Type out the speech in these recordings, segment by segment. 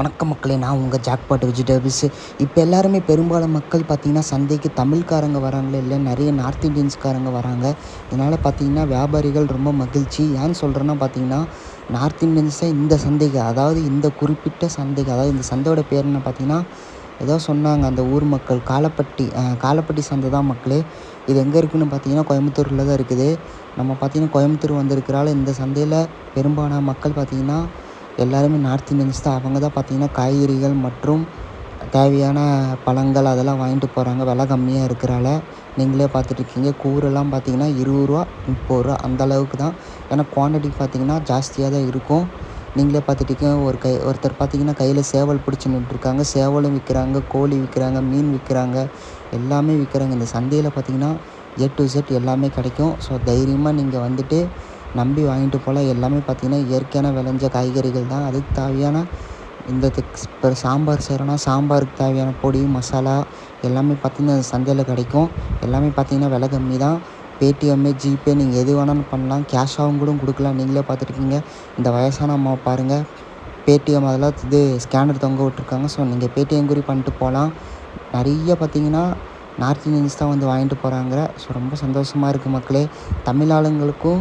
வணக்கம் மக்களே நான் உங்கள் ஜாக்பாட் வெஜிடபிள்ஸு இப்போ எல்லாருமே பெரும்பாலும் மக்கள் பார்த்திங்கன்னா சந்தைக்கு தமிழ்காரங்க வராங்களே இல்லை நிறைய நார்த் இந்தியன்ஸ்காரங்க வராங்க. இதனால் பார்த்திங்கன்னா வியாபாரிகள் ரொம்ப மகிழ்ச்சி. ஏன்னு சொல்கிறேன்னா பார்த்திங்கன்னா நார்த் இந்தியன்ஸை இந்த சந்தைக்கு அதாவது இந்த குறிப்பிட்ட சந்தைக்கு அதாவது இந்த சந்தையோட பேர் என்ன பார்த்திங்கன்னா ஏதோ சொன்னாங்க அந்த ஊர் மக்கள் காலப்பட்டி காலப்பட்டி சந்தை தான் மக்களே. இது எங்கே இருக்குதுன்னு பார்த்தீங்கன்னா கோயம்புத்தூரில் தான் இருக்குது. நம்ம பார்த்திங்கன்னா கோயம்புத்தூர் வந்திருக்கிறால இந்த சந்தையில் பெரும்பாலான மக்கள் பார்த்திங்கன்னா எல்லாருமே நார்த் இந்தியன்ஸ் தான். அவங்க தான் பார்த்திங்கன்னா காய்கறிகள் மற்றும் தேவையான பழங்கள் அதெல்லாம் வாங்கிட்டு போகிறாங்க விலை கம்மியாக இருக்கிறால. நீங்களே பார்த்துட்ருக்கீங்க கூரெல்லாம் பார்த்திங்கன்னா இருபது ரூபா முப்பது ரூபா அந்த அளவுக்கு தான். ஏன்னா குவான்டிட்டி பார்த்திங்கன்னா ஜாஸ்தியாக தான் இருக்கும். நீங்களே பார்த்துட்டீங்க ஒரு கை ஒருத்தர் பார்த்திங்கன்னா கையில் சேவல் பிடிச்சி நின்றுருக்காங்க சேவலும் விற்கிறாங்க கோழி விற்கிறாங்க மீன் விற்கிறாங்க எல்லாமே விற்கிறாங்க இந்த சந்தையில் பார்த்திங்கன்னா ஏ டு செட் எல்லாமே கிடைக்கும். ஸோ தைரியமாக நீங்கள் வந்துட்டு நம்பி வாங்கிட்டு போகலாம் எல்லாமே பார்த்திங்கன்னா இயற்கையான விளைஞ்ச காய்கறிகள் தான். அதுக்கு தேவையான இந்த இப்போ சாம்பார் செய்கிறோன்னா சாம்பாருக்கு தேவையான பொடி மசாலா எல்லாமே பார்த்திங்கன்னா சந்தையில் கிடைக்கும். எல்லாமே பார்த்திங்கன்னா விலை கம்மி தான். பேடிஎம்மு ஜிபே நீங்கள் எது வேணாலும் பண்ணலாம். கேஷாகவும் கூட கொடுக்கலாம். நீங்களே பார்த்துருக்கீங்க. இந்த வயசான அம்மா பாருங்கள் பேடிஎம் அதெல்லாம் இது ஸ்கேனர் தொங்க விட்ருக்காங்க ஸோ நீங்கள் பேடிஎம் குறி பண்ணிட்டு போகலாம். நிறைய பார்த்திங்கன்னா நார்த் இந்தியன்ஸ் தான் வந்து வாங்கிட்டு போகிறாங்க ஸோ ரொம்ப சந்தோஷமாக இருக்குது மக்களே. தமிழ் ஆளுங்களுக்கும்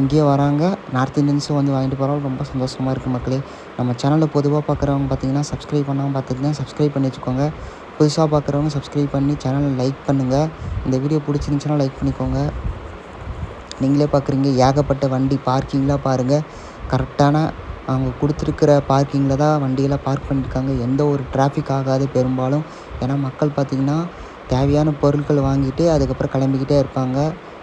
இங்கேயே வராங்க. நார்த் இந்தியன்ஸும் வந்து வாங்கிட்டு போகிறாங்க ரொம்ப சந்தோஷமாக இருக்குது மக்களே. நம்ம சேனலில் பொதுவாக பார்க்குறவங்க பார்த்தீங்கன்னா சப்ஸ்கிரைப் பண்ணாமல் பார்த்துக்கிட்டேன் சப்ஸ்கிரைப் பண்ணி வச்சுக்கோங்க. புதுசாக பார்க்குறவங்க சப்ஸ்கிரைப் பண்ணி சேனலை லைக் பண்ணுங்கள் இந்த வீடியோ பிடிச்சிருந்துச்சுன்னா லைக் பண்ணிக்கோங்க. நீங்களே பார்க்குறீங்க ஏகப்பட்ட வண்டி பார்க்கிங்லாம் பாருங்கள் கரெக்டான அவங்க கொடுத்துருக்கிற பார்க்கிங்கில் தான் வண்டியெல்லாம் பார்க் பண்ணியிருக்காங்க எந்த ஒரு டிராஃபிக் ஆகாது பெரும்பாலும். ஏன்னா மக்கள் பார்த்திங்கன்னா தேவையான பொருட்கள் வாங்கிட்டு அதுக்கப்புறம் கிளம்பிக்கிட்டே இருப்பாங்க.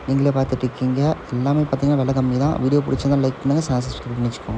நீங்களே பார்த்துட்டு இருக்கீங்க. எல்லாமே பார்த்தீங்கன்னா விலை கம்மி தான். வீடியோ பிடிச்சிருந்தா லைக் பண்ணுங்கள் சப்ஸ்கிரைப் பண்ணி வச்சுக்கோங்க